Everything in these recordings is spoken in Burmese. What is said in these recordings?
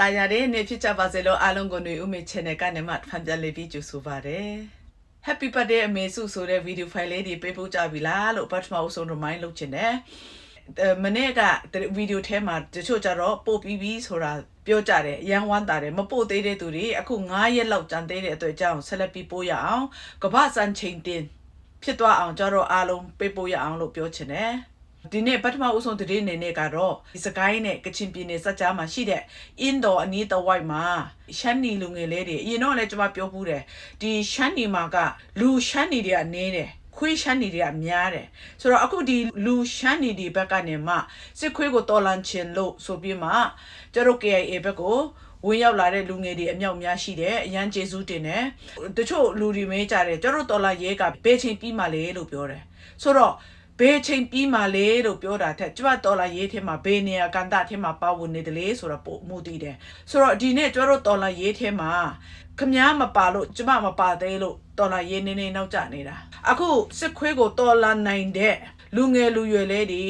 တာယာတဲ့နေ့ဖြစ်ကြပါစေလို့အားလုံးကိုຫນွေဦးမေ channel ကနေမှဖန်ပြန်လေးပြီးကြိုဆိုပါရစေ Happy birthday အမေစုဆိုတဲ့ video file လေးတွေပေးပို့ကြပြီလားလို့ပထမအဆုံး remind လုပ်ချင်တယ်အဲမနေ့ကဗီဒီယိုထဲမှာတချို့ကြတော့ပို့ပြီးပြီဆိုတာပြောကြတယ်ရန်ဝမ်းတာတယ်မပို့သေးတဲ့သူတွေအခု9ရက်လောက်ကြံသေးတဲ့အတွက်ကြောင့်ဆက်လက်ပြီးပို့ရအောင်ကမ္ဘာစံချိန်တင်ဖြစ်သွားအောင်ကြတော့အားလုံးပေးပို့ရအောင်လို့ပြောချင်တယ် ဒီနေ့ပထမဦးဆုံးသတင်းအနေနဲ့ကတော့ဒီစကိုင်းနဲ့ကချင်ပြည်နယ်စက်ကြားမှာရှိတဲ့အင်းတော်အနီးတစ်ဝိုက်မှာရှမ်းနီလူငယ်လေးတွေအရင်တော့လည်းကျွန်မပြောဘူးတယ်ဒီရှမ်းနီမှာကလူရှမ်းနီတွေကနေတယ်ခွေးရှမ်းနီတွေကများတယ်ဆိုတော့အခုဒီလူရှမ်းနီတွေဘက်ကနေမှစစ်ခွေးကိုတော်လန်ချင်လို့ဆိုပြီးမှကျတို့ KIA ဘက်ကိုဝင်ရောက်လာတဲ့လူငယ်တွေအမြောက်များရှိတယ်အရန်ကျေးဇူးတင်တယ်တချို့လူတွေမေးကြတယ်ကျတို့တော်လာရဲကဘယ်ချိန်ပြီးမှလဲလို့ပြောတယ်ဆိုတော့ ဘယ်ချိန်ပြီးမှလဲလို့ပြောတာထက်ကျမတော်လာရေးထဲမှာဘယ်နေရာကန်တာထဲမှာပါဝင်နေတယ်လေဆိုတော့ပို့မှုတည်တယ်ဆိုတော့ဒီနေ့ကျတို့တော်လာရေးထဲမှာခမားမပါလို့ကျမမပါသေးလို့တော်လာရေးနေနေနောက်ကျနေတာအခုစစ်ခွေးကိုတော်လာနိုင်တဲ့လူငယ်လူရွယ်လေးတွေ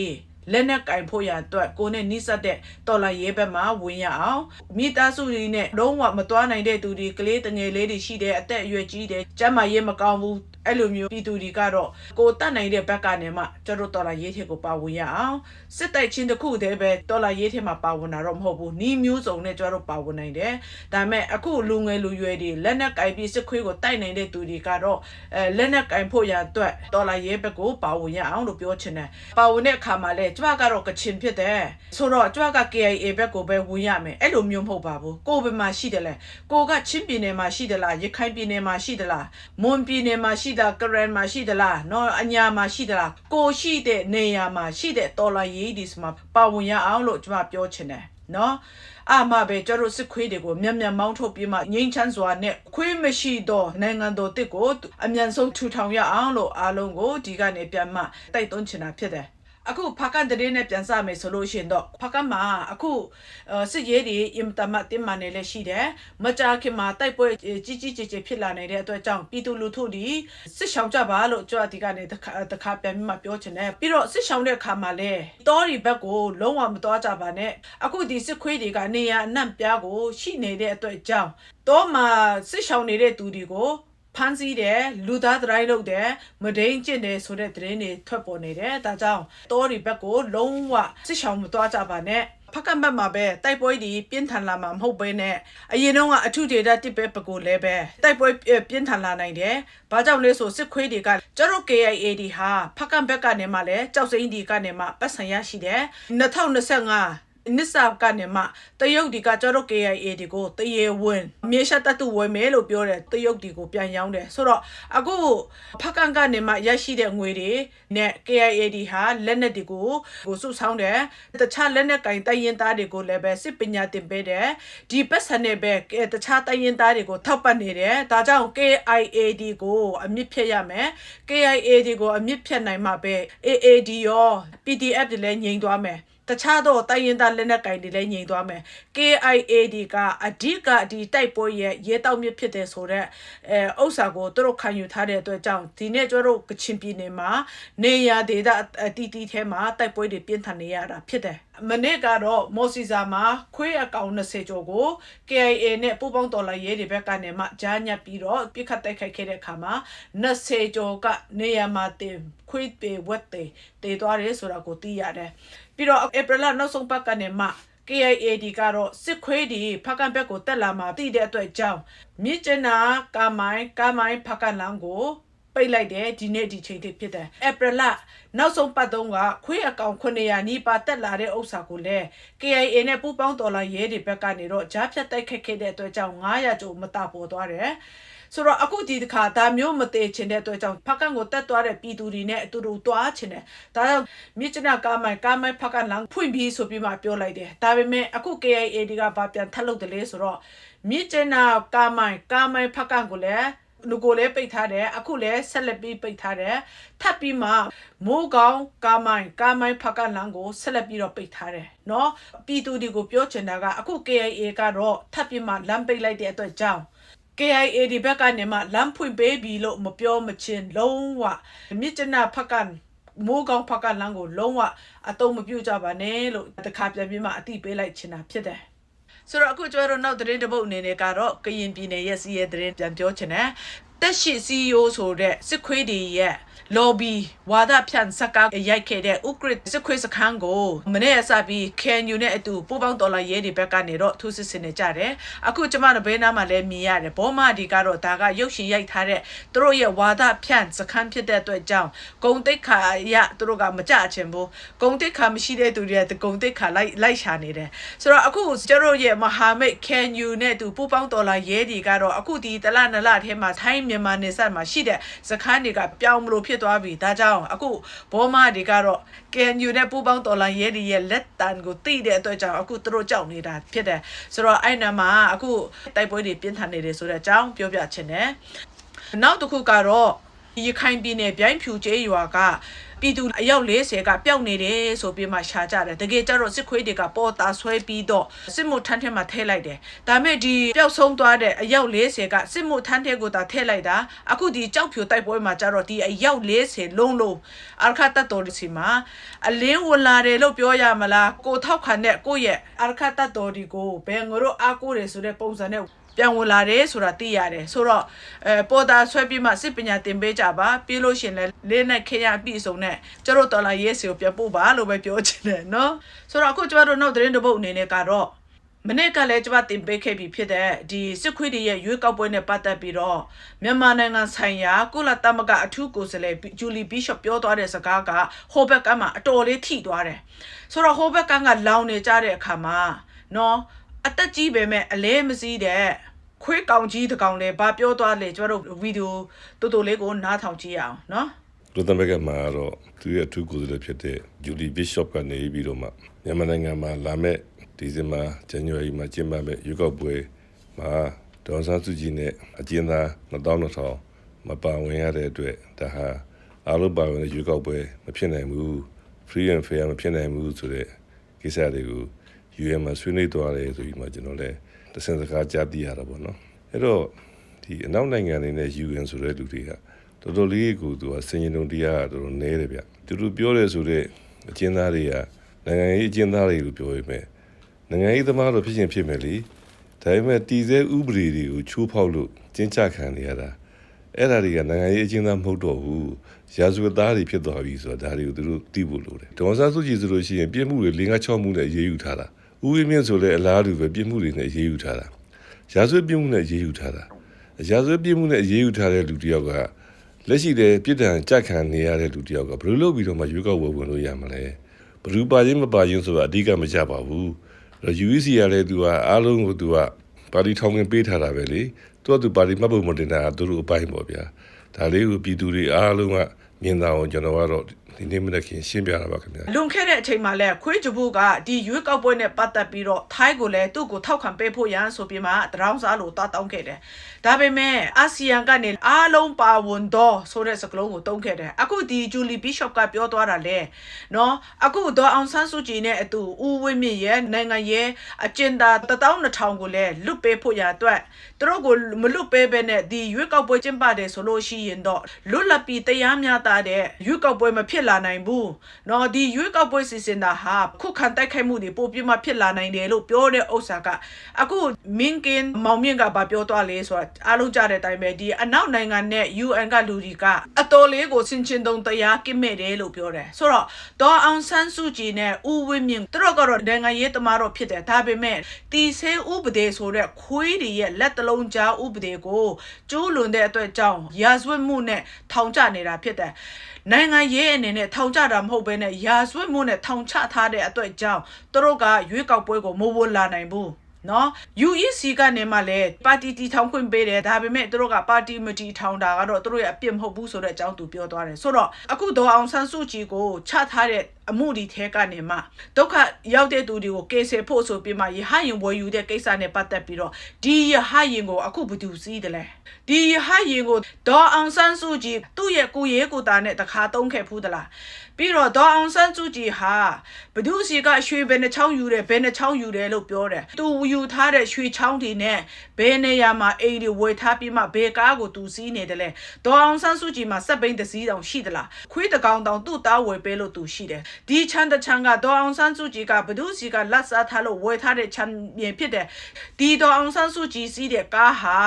လက်နဲ့ကင်ဖို့ရအတွက်ကိုနဲ့နိစက်တဲ့တော်လာရေးဘက်မှာဝင်ရအောင်မိသားစုတွေနဲ့လုံးဝမသွားနိုင်တဲ့သူတွေကလေးတငယ်လေးတွေရှိတယ်အသက်အရွယ်ကြီးတယ်ကျန်းမာရေးမကောင်းဘူး အဲ့လိုမျိုးပြည်သူတွေကတော့ကိုတတ်နိုင်တဲ့ဘက်ကနေမှကျတို့တော်လာရေးထဲကိုပါဝင်ရအောင်စစ်တိုက်ချင်းတစ်ခုတည်းပဲတော်လာရေးထဲမှာပါဝင်တာတော့မဟုတ်ဘူးနီးမျိုးစုံနဲ့ကျတို့ပါဝင်နိုင်တယ်ဒါပေမဲ့အခုလူငယ်လူရွယ်တွေလက်နက်ကင်ပြီးစစ်ခွေးကိုတိုက်နိုင်တဲ့သူတွေကတော့အဲလက်နက်ကင်ဖို့ရအတွက်တော်လာရေးဘက်ကိုပါဝင်ရအောင်လို့ပြောချင်တယ်ပါဝင်တဲ့အခါမှာလဲကျမကတော့ကချင်ဖြစ်တယ်ဆိုတော့ကျမက KIA ဘက်ကိုပဲဝင်ရမယ်အဲ့လိုမျိုးမဟုတ်ပါဘူးကိုယ်ဘယ်မှာရှိတယ်လဲကိုကချင်းပြည်နယ်မှာရှိတယ်လားရခိုင်ပြည်နယ်မှာရှိတယ်လားမွန်ပြည်နယ်မှာရှိတာကရန်မှာရှိတယ်လားနော်အညာမှာရှိတယ်လားကိုရှိတဲ့နေရာမှာရှိတဲ့တော်လာရေးဒီစမှာပါဝင်ရအောင်လို့ကျမပြောချင်တယ်နော်အမပဲကျတို့စစ်ခွေးတွေကိုမျက်မျက်မောင်းထုတ်ပြီးမှငိမ့်ချမ်းစွာနဲ့ခွေးမရှိတော့နိုင်ငံတော်တစ်ကိုအမြန်ဆုံးထူထောင်ရအောင်လို့အားလုံးကိုဒီကနေပြန်မှတိုက်တွန်းချင်တာဖြစ်တယ် အခုဖကန်တည်းနဲ့ပြန်စမယ်ဆိုလို့ရှိရင်တော့ဖကန်မှာအခုစစ်ရေးတွေအင်တမတင်မနေလည်းရှိတယ်မကြာခင်မှာတိုက်ပွဲကြီးကြီးကျယ်ကျယ်ဖြစ်လာနေတဲ့အတွက်ကြောင့်ပြည်သူလူထုတွေစစ်ဆောင်ကြပါလို့ကြွဒီကနေတခါတခါပြန်ပြီးမှပြောချင်တယ်ပြီးတော့စစ်ဆောင်တဲ့အခါမှာလည်းတောရီဘက်ကိုလုံးဝမတော်ကြပါနဲ့အခုဒီစစ်ခွေးတွေကနေရအနှံ့ပြားကိုရှိနေတဲ့အတွက်ကြောင့်တော့မှစစ်ဆောင်နေတဲ့သူတွေကို ဖမ်းဆီးတယ်လူသားဒရိုင်းလုပ်တယ်မဒိန်ကျင့်တယ်ဆိုတဲ့သတင်းတွေထွက်ပေါ်နေတယ်ဒါကြောင့်တောရီဘက်ကိုလုံးဝစစ်ဆောင်မသွားကြပါနဲ့ဖက်ကမတ်မှာပဲတိုက်ပွဲဒီပြင်းထန်လာမှာမဟုတ်ဘဲနဲ့အရင်တော့ကအထုဒေတာတစ်ပဲပကိုလဲပဲတိုက်ပွဲပြင်းထန်လာနိုင်တယ်။ဘာကြောင့်လဲဆိုစစ်ခွေးတွေကကျတို့ KIA ဒီဟာဖက်ကဘက်ကနေမှလည်းကြောက်စိမ့်ဒီကနေမှပတ်ဆံရရှိတယ်2025 နစ်စာကနေမှတရုတ်ဒီကကျတော့ KIA ဒီကိုတရေဝင်မြေရှာတတူဝယ်မယ်လို့ပြောတယ်တရုတ်ဒီကိုပြန်ရောင်းတယ်ဆိုတော့အခုဖက်ကန်ကနေမှရရှိတဲ့ငွေတွေနဲ့ KIA ဒီဟာလက်နက်တွေကိုကိုစုဆောင်းတယ်တခြားလက်နက်ကင်တိုင်ရင်သားတွေကိုလည်းပဲစစ်ပညာသင်ပေးတယ်ဒီပတ်စံနဲ့ပဲတခြားတိုင်ရင်သားတွေကိုထောက်ပံ့နေတယ်ဒါကြောင့် KIA ဒီကိုအမြင့်ဖြတ်ရမယ် KIA ဒီကိုအမြင့်ဖြတ်နိုင်မှပဲ AAD ရော PDF တွေလည်းငြိမ်သွားမယ် တခြားသောတိုင်းရင်သားလက်နက်ကင်တွေလည်းညင်သွားမယ် KIAD ကအဓိကဒီတိုက်ပွဲရဲ့ရဲတောက်မြစ်ဖြစ်တယ်ဆိုတော့အဲဥစ္စာကိုသူတို့ခံယူထားတဲ့အတွက်ကြောင့်ဒီနေ့ကျတို့ကချင်ပြည်နယ်မှာနေရဒေသအတီးတီးထဲမှာတိုက်ပွဲတွေပြင်းထန်နေရတာဖြစ်တယ်မနေ့ကတော့မော်စီစာမှာခွေးအကောင်20ကျော်ကို KIA နဲ့ပူးပေါင်းတော်လှန်ရေးတွေဘက်ကနေမှကြားညပ်ပြီးတော့ပြစ်ခတ်တိုက်ခိုက်ခဲ့တဲ့အခါမှာ20ကျော်ကနေရမှာတင်ခွေးပေဝက်တေတည်သွားတယ်ဆိုတာကိုသိရတယ် ပြီးတော့ဧပြီလနောက်ဆုံးပတ်ကနေမှ KIAD ကတော့စစ်ခွေးဒီဖကန်ဘက်ကိုတက်လာမှာတည်တဲ့အတွက်ကြောင့်မြစ်ကျနာကာမိုင်းကာမိုင်းဖကန်လန်းကိုပိတ်လိုက်တယ်ဒီနေ့ဒီချိန်ထိဖြစ်တယ်ဧပြီလနောက်ဆုံးပတ်တုံးကခွေးအကောင်900နီးပါတက်လာတဲ့ဥစ္စာကိုလည်း KIA နဲ့ပူးပေါင်းတော်လာရဲတွေဘက်ကနေတော့ကြားဖြတ်တိုက်ခက်ခဲ့တဲ့အတွက်ကြောင့်900ကျော်မတာပေါ်သွားတယ် ဆိုတော့အခုဒီတစ်ခါဒါမျိုးမသေးချင်တဲ့အတွက်ကြောင့်ဖကန်ကိုတက်သွားတဲ့ပြည်သူတွေနဲ့အတူတူတွားချင်တယ်ဒါကြောင့်မြစ်ကျနာကားမိုင်ကားမိုင်ဖကန်လမ်းဖွင့်ပြီးဆိုပြီးမှပြောလိုက်တယ်ဒါပေမဲ့အခု KIA ဒီကဘာပြန်ထပ်လုပ်တယ်လဲဆိုတော့မြစ်ကျနာကားမိုင်ကားမိုင်ဖကန်ကိုလည်းလူကိုလည်းပိတ်ထားတယ်အခုလည်းဆက်လက်ပြီးပိတ်ထားတယ်ထပ်ပြီးမှမိုးကောင်းကာမိုင်းကာမိုင်းဖကလန်ကိုဆက်လက်ပြီးတော့ပိတ်ထားတယ်เนาะပြည်သူတွေကိုပြောချင်တာကအခု KIA ကတော့ထပ်ပြီးမှလမ်းပိတ်လိုက်တဲ့အတွက်ကြောင့် KIA ဒီဘက်ကနေမှလမ်းဖွင့်ပေးပြီလို့မပြောမချင်းလုံးဝမြစ်ကျနာဖကန်မိုးကောင်းဖကလန်ကိုလုံးဝအတုံးမပြုတ်ကြပါနဲ့လို့တခါပြန်ပြီးမှအတိပေးလိုက်ချင်တာဖြစ်တယ်ဆိုတော့အခုကျွန်တော်တို့နောက်သတင်းတစ်ပုဒ်အနေနဲ့ကတော့ကရင်ပြည်နယ်ရဲ့စီးရဲသတင်းပြန်ပြောချင်တယ်တက်ရှိ CEO ဆိုတဲ့စစ်ခွေးတွေရဲ့ lobby ဝါဒဖြန့်စကားရိုက်ခဲ့တဲ့ဥကရစ်စစ်ခွေးစခန်းကိုမနေ့ကစပြီး KNU နဲ့အတူပို့ပေါင်းတော်လာရဲတွေဘက်ကနေတော့ထိုးစစ်ဆင်နေကြတယ်အခုကျမတို့ဘေးနားမှာလည်းမြင်ရတယ်ဘောမဒီကတော့ဒါကရုပ်ရှင်ရိုက်ထားတဲ့သူတို့ရဲ့ဝါဒဖြန့်စခန်းဖြစ်တဲ့အတွက်ကြောင့်ဂုံတိတ်ခါရသူတို့ကမကြချင်ဘူးဂုံတိတ်ခါမရှိတဲ့သူတွေကဂုံတိတ်ခါလိုက်လိုက်ရှာနေတယ်ဆိုတော့အခုကျတို့ရဲ့မဟာမိတ် KNU နဲ့အတူပို့ပေါင်းတော်လာရဲတွေကတော့အခုဒီတလနလထဲမှာထိုင်းမြန်မာနေဆက်မှာရှိတဲ့စခန်းတွေကပြောင်းမလို့ဖြစ်သွားပြီဒါကြောင့်အခုဘောမတွေကတော့ KNU နဲ့ပူးပေါင်းတော်လှန်ရေးတွေရဲ့လက်တန်ကိုသိတဲ့အတွက်ကြောင့်အခုသူတို့ကြောက်နေတာဖြစ်တယ်ဆိုတော့အဲ့နာမှာအခုတိုက်ပွဲတွေပြင်းထန်နေတယ်ဆိုတဲ့အကြောင်းပြောပြချင်တယ်နောက်တစ်ခုကတော့ရခိုင်ပြည်နယ်ဗျိုင်းဖြူကျေးရွာက ပြည်သူအယောက်40ကပျောက်နေတယ်ဆိုပြီးမှရှာကြတယ်တကယ်ကြတော့စစ်ခွေးတွေကပေါ်တာဆွဲပြီးတော့စစ်မှုထမ်းထဲမှာထည့်လိုက်တယ်ဒါပေမဲ့ဒီပျောက်ဆုံးသွားတဲ့အယောက်40ကစစ်မှုထမ်းထဲကိုသာထည့်လိုက်တာအခုဒီကြောက်ဖြူတိုက်ပွဲမှာကြတော့ဒီအယောက်40လုံးလုံးအာခတ်တတော်စီမှာအလင်းဝင်လာတယ်လို့ပြောရမလားကိုထောက်ခံတဲ့ကိုရဲ့အာခတ်တတော်ဒီကိုဘယ်ငါတို့အားကိုးတယ်ဆိုတဲ့ပုံစံနဲ့ ပြန်ဝင်လာတယ်ဆိုတာသိရတယ်ဆိုတော့အဲပေါ်တာဆွဲပြီးမှစစ်ပညာသင်ပေးကြပါပြီးလို့ရှရင်လည်းလေးနဲ့ခေရအပြည့်စုံနဲ့ကျတို့တော်လာရေးစီကိုပြန်ပို့ပါလို့ပဲပြောချင်တယ်နော်ဆိုတော့အခုကျမတို့နောက်သတင်းတစ်ပုဒ်အနေနဲ့ကတော့မနေ့ကလည်းကျမတင်ပေးခဲ့ပြီးဖြစ်တဲ့ဒီစစ်ခွေးတွေရဲ့ရွေးကောက်ပွဲနဲ့ပတ်သက်ပြီးတော့မြန်မာနိုင်ငံဆိုင်ရာကုလသမဂ္ဂအထူးကိုယ်စားလှယ်ဂျူလီဘီရှော့ပြောသွားတဲ့စကားကဟိုဘက်ကမှအတော်လေးထိသွားတယ်ဆိုတော့ဟိုဘက်ကကလောင်နေကြတဲ့အခါမှာနော် အသက်ကြီးပေမဲ့အလဲမစည်းတဲ့ခွေးကောင်ကြီးတကောင်လဲဘာပြောသွားလဲကျမတို့ဗီဒီယိုတူတူလေးကိုနားထောင်ကြည့်ရအောင်နော်လူသမက်ကမှာတော့သူရဲ့အထူးကိုယ်စားလှယ်ဖြစ်တဲ့ဂျူလီဘစ်ရှော့ကနေပြီးတော့မှမြန်မာနိုင်ငံမှာလာမဲ့ဒီဇင်ဘာဇန်နဝါရီမှာကျင်းပမဲ့ရွေးကောက်ပွဲမှာဒေါ်ဆန်းစုကြည်နဲ့အကျဉ်းသား2000မပါဝင်ရတဲ့အတွက်ဒါဟာအားလုံးပါဝင်တဲ့ရွေးကောက်ပွဲမဖြစ်နိုင်ဘူး free and fair မဖြစ်နိုင်ဘူးဆိုတဲ့ကိစ္စတွေကို UN မှာဆွေးနွေးသွားတယ်ဆိုပြီးမှကျွန်တော်လည်းတစ်စင်စကားကြားသိရတာပေါ့နော်အဲ့တော့ဒီအနောက်နိုင်ငံတွေနဲ့ UN ဆိုတဲ့လူတွေကတော်တော်လေးကိုသူကစင်ရင်တုံတရားတော်တော်နဲတယ်ဗျသူတို့ပြောတယ်ဆိုတဲ့အကျဉ်းသားတွေကနိုင်ငံရေးအကျဉ်းသားတွေလို့ပြောရမယ်နိုင်ငံရေးသမားတို့ဖြစ်ချင်းဖြစ်မယ်လေဒါပေမဲ့တည်ဆဲဥပဒေတွေကိုချိုးဖောက်လို့ကျင်းချခံနေရတာအဲ့ဒါတွေကနိုင်ငံရေးအကျဉ်းသားမဟုတ်တော့ဘူးရာဇဝတ်သားတွေဖြစ်သွားပြီဆိုတာဒါတွေကိုသူတို့သိဖို့လိုတယ်ဒေါ်ဆန်းစုကြည်ဆိုလို့ရှိရင်ပြစ်မှုတွေ၄၅၆မှုနဲ့အရေးယူထားတာ ဥဝင်းမြင့်ဆိုလည်းအလားတူပဲပြစ်မှုတွေနဲ့အရေးယူထားတာရာဇဝတ်ပြစ်မှုနဲ့အရေးယူထားတာရာဇဝတ်ပြစ်မှုနဲ့အရေးယူထားတဲ့လူတစ်ယောက်ကလက်ရှိတဲ့ပြစ်ဒဏ်ကြက်ခံနေရတဲ့လူတစ်ယောက်ကဘယ်လိုလုပ်ပြီးတော့မှရွေးကောက်ပွဲဝင်လို့ရမလဲဘယ်သူပါခြင်းမပါခြင်းဆိုတာအဓိကမကြပါဘူး UEC ကလည်းသူကအားလုံးကိုသူကပါတီထောင်ဝင်ပေးထားတာပဲလေသူကသူပါတီမှတ်ဖို့မတင်တာသူတို့အပိုင်းပေါ့ဗျာဒါလေးကိုပြည်သူတွေအားလုံးကမြင်တာအောင်ကျွန်တော်ကတော့ ဒီနေ့မနေ့ခင်ရှင်းပြတာပါခင်ဗျာလွန်ခဲ့တဲ့အချိန်မှာလဲခွေးဂျပူကဒီရွေးကောက်ပွဲနဲ့ပတ်သက်ပြီးတော့ထိုင်းကိုလည်းသူ့ကိုထောက်ခံပေးဖို့ရန်ဆိုပြီးမှတရောင်းစားလို့တာတောင်းခဲ့တယ်။ဒါပေမဲ့အာဆီယံကနေအားလုံးပါဝင်တော့ဆိုတဲ့စကားလုံးကိုတုံးခဲ့တယ်။အခုဒီဂျူလီဘီရှော့ကပြောသွားတာလေနော်အခုဒေါ်အောင်ဆန်းစုကြည်နဲ့အတူဦးဝင်းမြင့်ရဲ့နိုင်ငံရဲ့အကျဉ်းသား12000ကိုလည်းလွတ်ပေးဖို့ရအတွက်သူတို့ကိုမလွတ်ပေးဘဲနဲ့ဒီရွေးကောက်ပွဲကျင်းပတယ်ဆိုလို့ရှိရင်တော့လွတ်လပ်ပြီးတရားမျှတတဲ့ရွေးကောက်ပွဲမဖြစ်လာနိုင်ဘူး။နော်ဒီရွေးကောက်ပွဲစီစဉ်တာဟာခုခံတိုက်ခိုက်မှုတွေပိုပြီးမှဖြစ်လာနိုင်တယ်လို့ပြောတဲ့ဥစ္စာကအခုမင်းကင်မောင်မြင့်ကဘာပြောသွားလဲဆိုတာအားလုံးကြားတဲ့အတိုင်းပဲဒီအနောက်နိုင်ငံနဲ့ UN ကလူတွေကအတော်လေးကိုစင်ချင်းတုံတရားကိမဲ့တယ်လို့ပြောတယ်ဆိုတော့ဒေါ်အောင်ဆန်းစုကြည်နဲ့ဦးဝင်းမြင့်သူတို့ကတော့နိုင်ငံရေးသမားတော့ဖြစ်တယ်ဒါပေမဲ့တီဆဲဥပဒေဆိုတဲ့ခွေးတွေရဲ့လက်တလုံးကြားဥပဒေကိုကျိုးလွန်တဲ့အတွက်ကြောင့်ရာဇဝတ်မှုနဲ့ထောင်ချနေတာဖြစ်တယ် နိုင်ငံရေးအနေနဲ့ထောင်ချတာမဟုတ်ဘဲနဲ့ရာဇဝတ်မှုနဲ့ထောင်ချထားတဲ့အတွက်ကြောင့်သူတို့ကရွေးကောက်ပွဲကိုမဝင်လာနိုင်ဘူး နော် UEC ကနေမှလည်းပါတီတီထောင်ခွင့်ပေးတယ်ဒါပေမဲ့သူတို့ကပါတီမတီထောင်တာကတော့သူတို့ရဲ့အပြစ်မဟုတ်ဘူးဆိုတဲ့အကြောင်းသူပြောသွားတယ်ဆိုတော့အခုဒေါ်အောင်ဆန်းစုကြည်ကိုချထားတဲ့အမှုဒီထဲကနေမှဒုက္ခရောက်တဲ့သူတွေကိုကေဆယ်ဖို့ဆိုပြီးမှရဟရင်ဝယ်ယူတဲ့ကိစ္စနဲ့ပတ်သက်ပြီးတော့ဒီရဟရင်ကိုအခုဘယ်သူစီးတယ်လဲဒီရဟရင်ကိုဒေါ်အောင်ဆန်းစုကြည်သူ့ရဲ့ကိုရဲကိုတာနဲ့တခါတုံးခဲ့ဖူးသလားပြီးတော့ဒေါ်အောင်ဆန်းစုကြည်ဟာဘဒုစီကရွှေဘယ်နှချောင်းယူတယ်ဘယ်နှချောင်းယူတယ်လို့ပြောတယ်သူယူထားတဲ့ရွှေချောင်းတွေနဲ့ဘယ်နေရာမှာအိမ်တွေဝယ်ထားပြီးမှဘယ်ကားကိုသူစီးနေတယ်လဲဒေါ်အောင်ဆန်းစုကြည်မှာစက်ပိန်တစ်စီးတောင်ရှိသလားခွေးတကောင်တောင်သူ့သားဝယ်ပေးလို့သူရှိတယ်ဒီချမ်းတစ်ချမ်းကဒေါ်အောင်ဆန်းစုကြည်ကဘဒုစီကလက်စားထားလို့ဝယ်ထားတဲ့ချမ်းမြေဖြစ်တယ်ဒီဒေါ်အောင်ဆန်းစုကြည်စီးတဲ့ကားဟာ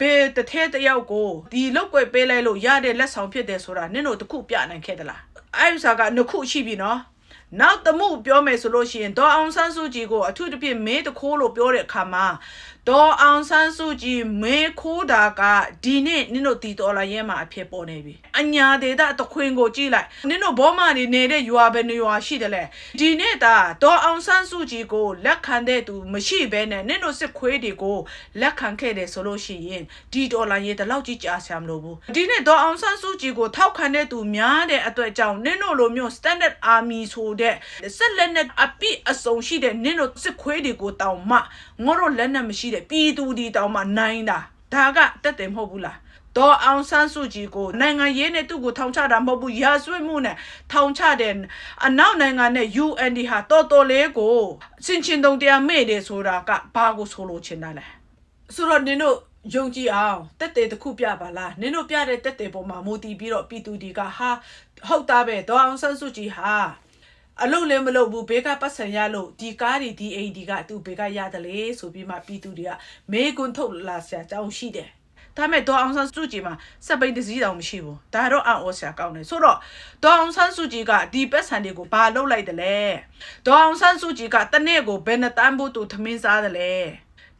ဘယ်တစ်ထဲတစ်ယောက်ကိုဒီလောက်ွယ်ပေးလိုက်လို့ရတဲ့လက်ဆောင်ဖြစ်တယ်ဆိုတာနင့်တို့တခုပြနိုင်ခဲ့သလားအဲ့ဥစားကနှစ်ခုရှိပြီနော် နောက်တမှုပြောမယ်ဆိုလို့ရှိရင်ဒေါ်အောင်ဆန်းစုကြည်ကိုအထူးသဖြင့်မင်းတခိုးလို့ပြောတဲ့အခါမှာ ဒေါ်အောင်ဆန်းစုကြည်မင်းခိုးတာကဒီနေ့နင်တို့တီတော်လာရဲမှာအဖြစ်ပေါ်နေပြီအညာဒေတာတခွင်ကိုကြည့်လိုက်နင်တို့ဘောမနေနေတဲ့ရွာပဲနေရွာရှိတယ်လေဒီနေ့တာဒေါ်အောင်ဆန်းစုကြည်ကိုလက်ခံတဲ့သူမရှိဘဲနဲ့နင်တို့စစ်ခွေးတွေကိုလက်ခံခဲ့တယ်ဆိုလို့ရှိရင်ဒီတော်လာရဲတလောက်ကြီးကြာဆရာမလို့ဘူးဒီနေ့ဒေါ်အောင်ဆန်းစုကြည်ကိုထောက်ခံတဲ့သူများတဲ့အတွက်ကြောင့်နင်တို့လိုမျိုး standard army ဆိုတဲ့ဆက်လက်နဲ့အပိအစုံရှိတဲ့နင်တို့စစ်ခွေးတွေကိုတောင်မှငေါတို့လက်နဲ့မရှိတဲ့ပြည်သူဒီတောင်မှနိုင်တာဒါကတက်တယ်မဟုတ်ဘူးလားဒေါ်အောင်ဆန်းစုကြည်ကိုနိုင်ငံရေးနဲ့သူ့ကိုထောင်ချတာမဟုတ်ဘူးရာဇဝတ်မှုနဲ့ထောင်ချတဲ့အနောက်နိုင်ငံနဲ့ UND ဟာတော်တော်လေးကိုစင်ချင်းတုံတရားမေ့တယ်ဆိုတာကဘာကိုဆိုလိုချင်တာလဲဆိုတော့နင်တို့ယုံကြည်အောင်တက်တယ်တစ်ခုပြပါလားနင်တို့ပြတဲ့တက်တယ်ပေါ်မှာမူတည်ပြီးတော့ပြည်သူတွေကဟာဟုတ်သားပဲဒေါအောင်ဆန်းစုကြည်ဟာ အလုံးလည်းမလုပ်ဘူးဘေးကပတ်စံရလို့ဒီကားဒီဒီအိမ်ဒီကသူဘေးကရတယ်လေဆိုပြီးမှပြည်သူတွေကမေကွန်းထုတ်လာဆရာကြောင်းရှိတယ်ဒါမဲ့ဒေါအောင်ဆန်းစုကြည်မှာစက်ပိန်တစ်စည်းတောင်မရှိဘူးဒါတော့အံ့ဩစရာကောင်းတယ်ဆိုတော့ဒေါအောင်ဆန်းစုကြည်ကဒီပတ်စံတွေကိုဘာလုပ်လိုက်တယ်လဲဒေါအောင်ဆန်းစုကြည်ကတနေ့ကိုဘယ်နှတန်းဖို့သူသမင်းစားတယ်လဲ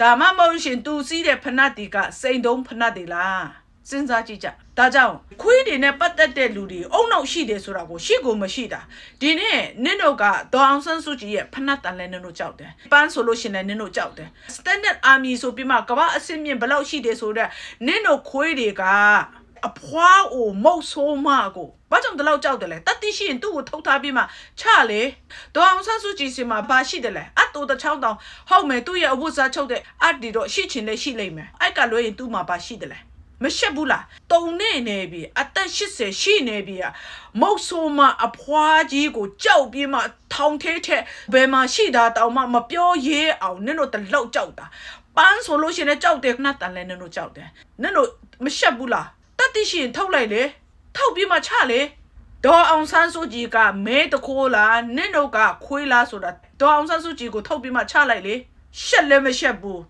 ဒါမှမဟုတ်ရှင်သူစီးတဲ့ဖနတ်တီကစိန်တုံးဖနတ်တီလား စဉ်းစားကြည့်ကြဒါကြောင့်ခွေးတွေနဲ့ပတ်သက်တဲ့လူတွေအုံနောက်ရှိတယ်ဆိုတာကိုရှိကိုမရှိတာဒီနေ့နင့်တို့ကဒေါအောင်ဆန်းစုကြည်ရဲ့ဖနတ်တန်လဲနင့်တို့ကြောက်တယ်ပန်းဆိုလို့ရှင်လဲနင့်တို့ကြောက်တယ် standard army ဆိုပြီးမှကမ္ဘာအဆင့်မြင့်ဘယ်လောက်ရှိတယ်ဆိုတော့နင့်တို့ခွေးတွေကအဖွားအိုမုတ်ဆိုးမကိုဘာကြောင့်ဒီလောက်ကြောက်တယ်လဲတတိရှိရင်သူ့ကိုထုတ်ထားပြီးမှချလေဒေါအောင်ဆန်းစုကြည်စီမှာဘာရှိတယ်လဲအတူတစ်ချောင်းတောင်ဟုတ်မယ်သူ့ရဲ့အဝတ်စားချုပ်တဲ့အတ်ဒီတော့ရှိချင်လဲရှိလိမ့်မယ်အဲ့ကလွဲရင်သူ့မှာဘာရှိတယ်လဲ မရှက်ဘူးလားတုံနေနေပြီအသက်80ရှိနေပြီอ่ะမုတ်ဆိုးမအဖွားကြီးကိုကြောက်ပြီးမှထောင်ထဲထဲဘယ်မှာရှိတာတောင်မှမပြောရဲအောင်နင်တို့တလောက်ကြောက်တာပန်းဆိုလို့ရှိရင်လည်းကြောက်တယ်ခဏတန်လဲနင်တို့ကြောက်တယ်နင်တို့မရှက်ဘူးလားတတ်သိရှိရင်ထုတ်လိုက်လေထုတ်ပြီးမှချလေဒေါ်အောင်ဆန်းစုကြည်ကမဲတခိုးလားနင့်တို့ကခွေးလားဆိုတာဒေါ်အောင်ဆန်းစုကြည်ကိုထုတ်ပြီးမှချလိုက်လေရှက်လည်းမရှက်ဘူး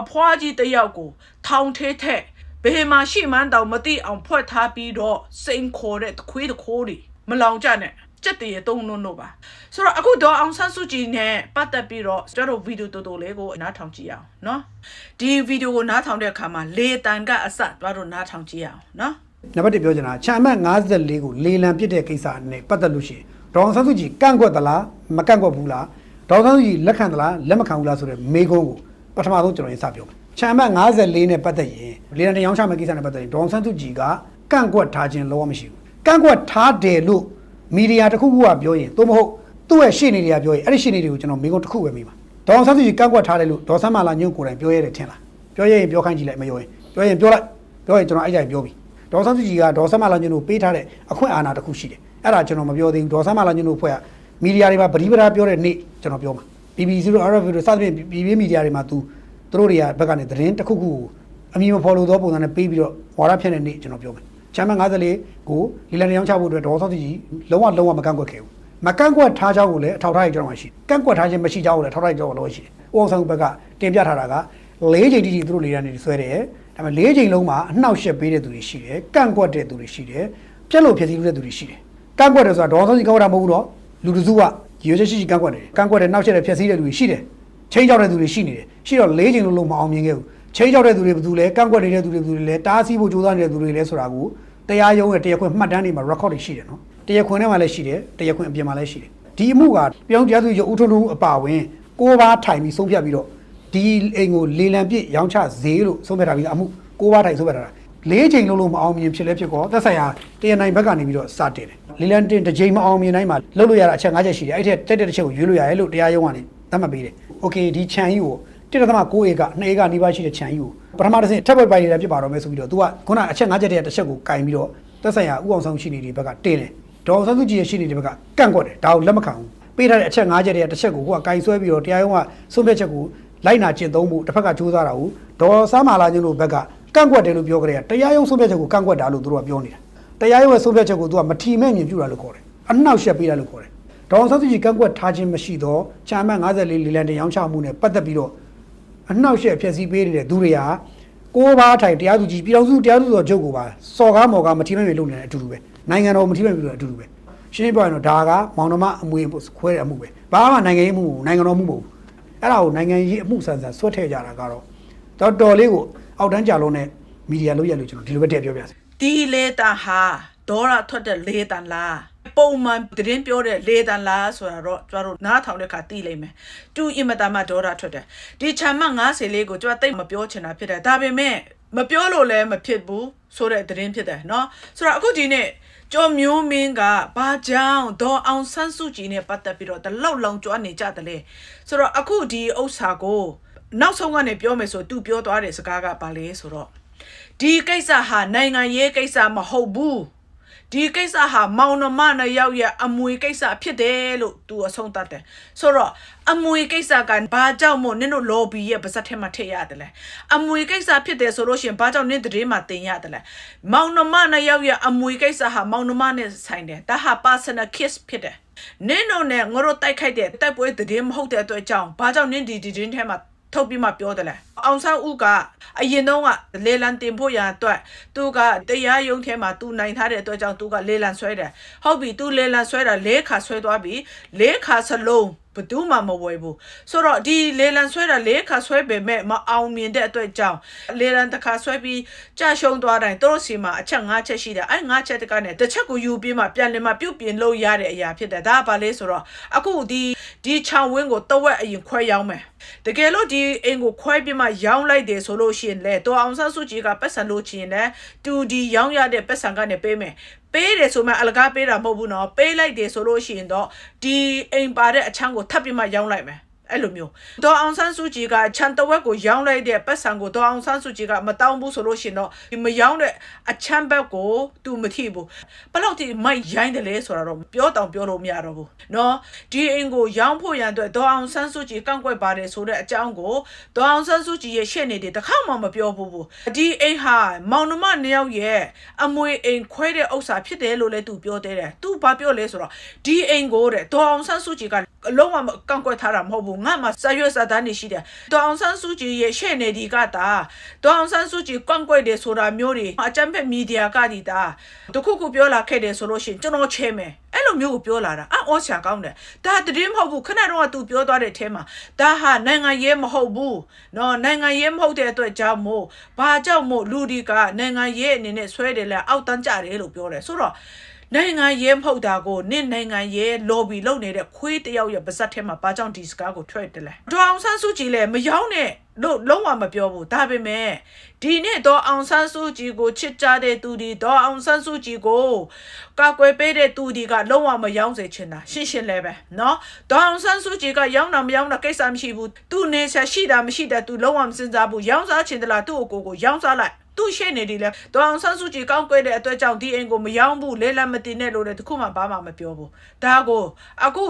အဖွားကြီးတစ်ယောက်ကိုထောင်ထဲထက် ဘယ်မှာရှိမှန်းတောင်မသိအောင်ဖွက်ထားပြီးတော့စိန်ခေါ်တဲ့တခွေးတခိုးတွေမလောင်ကြနဲ့စက်တရေတုံးလုံးတော့ပါဆိုတော့အခုဒေါ်အောင်ဆန်းစုကြည်နဲ့ပတ်သက်ပြီးတော့ကျွန်တော်ဗီဒီယိုတူတူလေးကိုနားထောင်ကြည့်အောင်เนาะဒီဗီဒီယိုကိုနားထောင်တဲ့အခါမှာလေတန်ကအစတွားတော့နားထောင်ကြည့်အောင်เนาะ နံပါတ်1ပြောချင်တာချမ်းအမှတ်54ကိုလေလံပစ်တဲ့ကိစ္စနဲ့ပတ်သက်လို့ရှိရင်ဒေါအောင်ဆန်းစုကြည်ကန့်ကွက်သလားမကန့်ကွက်ဘူးလားဒေါအောင်ဆန်းစုကြည်လက်ခံသလားလက်မခံဘူးလားဆိုတဲ့မေးခွန်းကိုပထမဆုံးကျွန်တော်ရေးစပြောမယ် ချမ်းအမှတ်54နဲ့ပတ်သက်ရင်လေလံတင်ရောင်းချမဲ့ကိစ္စနဲ့ပတ်သက်ရင်ဒေါအောင်ဆန်းစုကြည်ကကန့်ကွက်ထားခြင်းလောမရှိဘူးကန့်ကွက်ထားတယ်လို့မီဒီယာတစ်ခုခုကပြောရင်သို့မဟုတ်သူ့ရဲ့ရှေ့နေတွေကပြောရင်အဲ့ဒီရှေ့နေတွေကိုကျွန်တော်မေးခွန်းတစ်ခုပဲမေးပါဒေါအောင်ဆန်းစုကြည်ကန့်ကွက်ထားတယ်လို့ဒေါ်ဆန်းမာလာညွန့်ကိုယ်တိုင်ပြောရတယ်ထင်လားပြောရရင်ပြောခိုင်းကြည့်လိုက်မပြောရင်ပြောရင်ပြောလိုက်ပြောရင်ကျွန်တော်အဲ့ကြိုင်ပြောပြီဒေါ်ဆန်းစုကြည်ကဒေါ်ဆန်းမလာညွန့်တို့ပေးထားတဲ့အခွင့်အာဏာတစ်ခုရှိတယ်အဲ့ဒါကျွန်တော်မပြောသေးဘူးဒေါ်ဆန်းမလာညွန့်တို့ဖွဲ့ကမီဒီယာတွေမှာပရိပဒါပြောတဲ့နေ့ကျွန်တော်ပြောမှာ BBC တို့ RFA တို့စသဖြင့်ပြည်ပြည်မီဒီယာတွေမှာသူ သူတို့တွေကဘက်ကနေသတင်းတစ်ခုခုကိုအမည်မဖော်လို့သောပုံစံနဲ့ပေးပြီးတော့ဝါဒဖြန့်တဲ့နေ့ကျွန်တော်ပြောမယ်ချမ်းမ54ကိုလီလန်ရောင်းချဖို့အတွက်ဒေါ်ဆန်းစုကြည်လုံးဝလုံးဝမကန့်ကွက်ခဲ့ဘူးမကန့်ကွက်ထားကြောင်းကိုလည်းအထောက်ထားရကျွန်တော်မှရှိကန့်ကွက်ထားခြင်းမရှိကြောင်းကိုလည်းအထောက်ထားရကျွန်တော်လောရှိတယ်။ဦးအောင်ဆန်းဘက်ကတင်ပြထားတာက၄ချိန်တိတိသူတို့လေလံနေဆွဲတယ်။ဒါပေမဲ့၄ချိန်လုံးမှာအနှောက်အယှက်ပေးတဲ့သူတွေရှိတယ်။ကန့်ကွက်တဲ့သူတွေရှိတယ်။ပြက်လို့ဖြစ်စီလို့တဲ့သူတွေရှိတယ်။ကန့်ကွက်တယ်ဆိုတာဒေါ်အောင်ဆန်းစုကြည်ကန့်ကွက်တာမဟုတ်ဘူးတော့လူတစုကရွေးချက်ရှိရှိကန့်ကွက်တယ်။ကန့်ကွက်တယ်နှောက်ယှက်တယ်ဖြစ်စီတဲ့သူတွေရှိတယ်။ချိန်ကြောက်တဲ့သူတွေရှိနေတယ်။ ရှိတော့လေးချိန်လုံးလုံးမအောင်မြင်ခဲ့ဘူးချိန်ကြောက်တဲ့သူတွေဘယ်သူလဲကန့်ကွက်နေတဲ့သူတွေဘယ်သူလဲတားဆီးဖို့ကြိုးစားနေတဲ့သူတွေလဲဆိုတာကိုတရားရုံးရဲ့တရားခွင်မှတ်တမ်းတွေမှာ record တွေရှိတယ်နော်တရားခွင်ထဲမှာလည်းရှိတယ်တရားခွင်အပြင်မှာလည်းရှိတယ်ဒီအမှုကပြောင်းပြသူရုပ်ဥထုံထုံအပါဝင်ကိုးပါးထိုင်ပြီးဆုံးဖြတ်ပြီးတော့ဒီအိမ်ကိုလေလံပြစ်ရောင်းချဈေးလို့ဆုံးဖြတ်ထားပြီးအမှုကိုးပါးထိုင်ဆုံးဖြတ်ထားတာလေးချိန်လုံးလုံးမအောင်မြင်ဖြစ်လဲဖြစ်ကောသက်ဆိုင်ရာတရားနိုင်ဘက်ကနေပြီးတော့စတင်တယ်လေလံတင်တစ်ချိန်မအောင်မြင်တိုင်းမှာလှုပ်လို့ရတာအချက်၅ချက်ရှိတယ်အဲ့ထက်တက်တဲ့တစ်ချက်ကိုရွေးလို့ရတယ်လို့တရားရုံးကနေသတ်မှတ်ပေးတယ်။ Okay ဒီခြံကြီးကို 1.9ဧက2ဧကနီးပါးရှိတဲ့ခြံကြီးကိုပထမတစ်ဆင့်ထပ်ပွက်ပိုင်နေတာဖြစ်ပါတော့မယ်ဆိုပြီးတော့ तू ကခုနအချက်၅ချက်တည်းတစ်ချက်ကိုကင်ပြီးတော့သက်ဆိုင်ရာဥအောင်ဆောင်ရှိနေတွေဘက်ကတင်တယ်ဒေါအောင်ဆန်းစုကြည်ရဲ့ရှင်းနေတဲ့ဘက်ကကန့်ကွက်တယ်ဒါကိုလက်မခံဘူးပေးထားတဲ့အချက်၅ချက်တည်းတစ်ချက်ကိုကိုကကင်ဆွဲပြီးတော့တရားရုံးကဆုံးဖြတ်ချက်ကိုလိုက်နာကျင့်သုံးဖို့တစ်ဖက်ကကြိုးစားတာကိုဒေါ်ဆာမာလာချင်းတို့ဘက်ကကန့်ကွက်တယ်လို့ပြောကြတယ်တရားရုံးဆုံးဖြတ်ချက်ကိုကန့်ကွက်တာလို့သူတို့ကပြောနေတာတရားရုံးရဲ့ဆုံးဖြတ်ချက်ကိုသူကမထီမဲ့မြင်ပြတာလို့ခေါ်တယ်အနှောက်ယှက်ပေးတာလို့ခေါ်တယ်ဒေါ်အောင်ဆန်းစုကြည်ကန့်ကွက်ထားခြင်းမရှိတော့ချာမတ်54လီလန်တရောင်းချမှုနဲ့ပတ်သက်ပြီးတော့ အနှောက်အယှက်ဖြစ်စည်းပေးနေတဲ့သူတွေဟာကိုးပါးထိုင်တရားသူကြီးပြည်တော်စုတရားသူတော်ချုပ်ကိုပါစော်ကားမော်ကားမထိမ့်မေလုပ်နေတဲ့အတူတူပဲနိုင်ငံတော်မထိမ့်မေလို့အတူတူပဲရှင်းရှင်းပြောရင်တော့ဒါကမောင်နှမအမွေခွဲတဲ့အမှုပဲဘာမှနိုင်ငံရေးမှုမဟုတ်ဘူးနိုင်ငံတော်မှုမဟုတ်ဘူးအဲ့ဒါကိုနိုင်ငံရေးအမှုဆန်ဆန်ဆွတ်ထည့်ကြတာကတော့တော်တော်လေးကိုအောက်တန်းကြလုံးနဲ့မီဒီယာလို့ရလို့ကျွန်တော်ဒီလိုပဲတည့်ပြောပြစီဒီလေတန်ဟာဒေါ်ရထွက်တဲ့လေတန်လား ပုံမှန်သတင်းပြောတဲ့လေတန်လားဆိုတာတော့ကျတို့နားထောင်တဲ့ခါသိလိမ့်မယ်တူအင်မတန်မှဒေါ်ရထွက်တယ်ဒီချမ်းမ90လေးကိုကျတို့တိတ်မပြောချင်တာဖြစ်တယ်ဒါပေမဲ့မပြောလို့လည်းမဖြစ်ဘူးဆိုတဲ့သတင်းဖြစ်တယ်เนาะဆိုတော့အခုဒီနေ့ကျော်မျိုးမင်းကဘာကြောင့်ဒေါ်အောင်ဆန်းစုကြည်နဲ့ပတ်သက်ပြီးတော့တလောက်လောင်ကြွားနေကြတယ်လေဆိုတော့အခုဒီဥစ္စာကိုနောက်ဆုံးကနေပြောမယ်ဆိုသူပြောသွားတဲ့စကားကဘာလဲဆိုတော့ ဒီကိစ္စဟာနိုင်ငံရေးကိစ္စမဟုတ်ဘူး ဒီကိစ္စဟာမောင်နှမနှစ်ယောက်ရဲ့အမွေကိစ္စဖြစ်တယ်လို့သူအဆုံးသတ်တယ်ဆိုတော့အမွေကိစ္စကဘာကြောင့်မို့နင်တို့ lobby ရဲ့ပါဇက်ထဲမှာထည့်ရတယ်လဲအမွေကိစ္စဖြစ်တယ်ဆိုလို့ရှိရင်ဘာကြောင့်နင်သတင်းမှာတင်ရတယ်လဲမောင်နှမနှစ်ယောက်ရဲ့အမွေကိစ္စဟာမောင်နှမနဲ့ဆိုင်တယ်ဒါဟာ personal case ဖြစ်တယ်နင်တို့နဲ့ငါတို့တိုက်ခိုက်တဲ့တိုက်ပွဲသတင်းမဟုတ်တဲ့အတွက်ကြောင့်ဘာကြောင့်နင်ဒီဒီသတင်းထဲမှာ ထုတ်ပြီးမှပြောတယ်လေအောင်ဆန်းဦးကအရင်တော့ကလေလံတင်ဖို့ရန်အတွက်သူကတရားရုံးထဲမှာသူနိုင်ထားတဲ့အတွက်ကြောင့်သူကလေလံဆွဲတယ်ဟုတ်ပြီသူလေလံဆွဲတာ၄ခါဆွဲသွားပြီ၄ခါစလုံးဘယ်သူမှမဝယ်ဘူးဆိုတော့ဒီလေလံဆွဲတာ၄ခါဆွဲပေမဲ့မအောင်မြင်တဲ့အတွက်ကြောင့်လေလံတစ်ခါဆွဲပြီးကြာရှုံးသွားတိုင်းသူတို့စီမှာအချက်၅ချက်ရှိတယ်အဲ၅ချက်တကနဲ့တစ်ချက်ကိုယူပြီးမှပြန်လည်မှပြုတ်ပြင်လို့ရတဲ့အရာဖြစ်တယ်ဒါကဘာလဲဆိုတော့အခုဒီဒီချောင်ဝင်းကိုတဝက်အရင်ခွဲရောင်းမယ် တကယ်လို့ဒီအိမ်ကိုခွဲပြီးမှရောင်းလိုက်တယ်ဆိုလို့ရှိရင်လေတော်အောင်ဆန်းစုကြည်ကပတ်စံလို့ချင်တယ်တူဒီရောင်းရတဲ့ပတ်စံကနေပေးမယ်ပေးတယ်ဆိုမှအလကားပေးတာမဟုတ်ဘူးနော်ပေးလိုက်တယ်ဆိုလို့ရှိရင်တော့ဒီအိမ်ပါတဲ့အချမ်းကိုထပ်ပြီးမှရောင်းလိုက်မယ် အဲ့လိုမျိုးဒေါ်အောင်ဆန်းစုကြည်ကခြံတဝက်ကိုရောင်းလိုက်တဲ့ပတ်စံကိုဒေါ်အောင်ဆန်းစုကြည်ကမတောင်းဘူးဆိုလို့ရှိရင်တော့ဒီမရောင်းတဲ့အချမ်းဘက်ကိုသူမထိဘူးဘယ်လောက်ထိမိုက်ရိုင်းတယ်လဲဆိုတာတော့ပြောတောင်ပြောလို့မရတော့ဘူးเนาะဒီအိမ်ကိုရောင်းဖို့ရန်အတွက်ဒေါ်အောင်ဆန်းစုကြည်ကန့်ကွက်ပါတယ်ဆိုတဲ့အကြောင်းကိုဒေါ်အောင်ဆန်းစုကြည်ရဲ့ရှေ့နေတွေတစ်ခါမှမပြောဘူးဘူးဒီအိမ်ဟာမောင်နှမနှစ်ယောက်ရဲ့အမွေအိမ်ခွဲတဲ့ဥစ္စာဖြစ်တယ်လို့လည်းသူပြောသေးတယ်သူဘာပြောလဲဆိုတော့ဒီအိမ်ကိုတဲ့ဒေါ်အောင်ဆန်းစုကြည်ကအလုံးဝမကန့်ကွက်ထားတာမဟုတ်ဘူး ငါမှစာရွက်စာတမ်းတွေရှိတယ်ဒေါ်အောင်ဆန်းစုကြည်ရဲ့ရှေ့နေဒီကတာဒေါ်အောင်ဆန်းစုကြည်ကန့်ကွက်တယ်ဆိုတာမျိုးတွေအကြမ်းဖက်မီဒီယာကဒီတာတခုခုပြောလာခဲ့တယ်ဆိုလို့ရှိရင်ကျွန်တော်ချဲမယ်အဲ့လိုမျိုးကိုပြောလာတာအော်ဆရာကောင်းတယ်ဒါတည်င်းမဟုတ်ဘူးခဏတော့ကသူပြောသွားတဲ့အထဲမှာဒါဟာနိုင်ငံရေးမဟုတ်ဘူးနော်နိုင်ငံရေးမဟုတ်တဲ့အတွက်ကြောင့်မို့ဘာကြောင့်မို့လူဒီကနိုင်ငံရေးအနေနဲ့ဆွဲတယ်လဲအောက်တန်းကြတယ်လို့ပြောတယ်ဆိုတော့ နိုင်ငံရေးမဟုတ်တာကိုနင့်နိုင်ငံရေး lobby လုပ်နေတဲ့ခွေးတယောက်ရဲ့ပါဇက်ထဲမှာဘာကြောင့်ဒီစကားကိုထွက်တယ်လဲဒေါ်အောင်ဆန်းစုကြည်လည်းမယောင်းနဲ့လို့လုံးဝမပြောဘူးဒါပေမဲ့ဒီနေ့ဒေါ်အောင်ဆန်းစုကြည်ကိုချစ်ကြတဲ့သူဒီဒေါ်အောင်ဆန်းစုကြည်ကိုကာကွယ်ပေးတဲ့သူဒီကလုံးဝမယောင်းစေချင်တာရှင်းရှင်းလဲပဲเนาะဒေါ်အောင်ဆန်းစုကြည်ကယောင်းတာမယောင်းတာကိစ္စမရှိဘူးသူနေဆက်ရှိတာမရှိတာသူလုံးဝမစင်စားဘူးယောင်းစားချင်တယ်လားသူ့ကိုယ်ကိုယောင်းစားလိုက် သူ့ရှေ့နေဒီလဲဒေါအောင်ဆန်းစုကြည်ကောင်းကွဲတဲ့အတွက်ကြောင့်ဒီအိမ်ကိုမယောင်းဘူးလဲလံမတင်နဲ့လို့လည်းတခုမှဘာမှမပြောဘူးဒါကိုအခု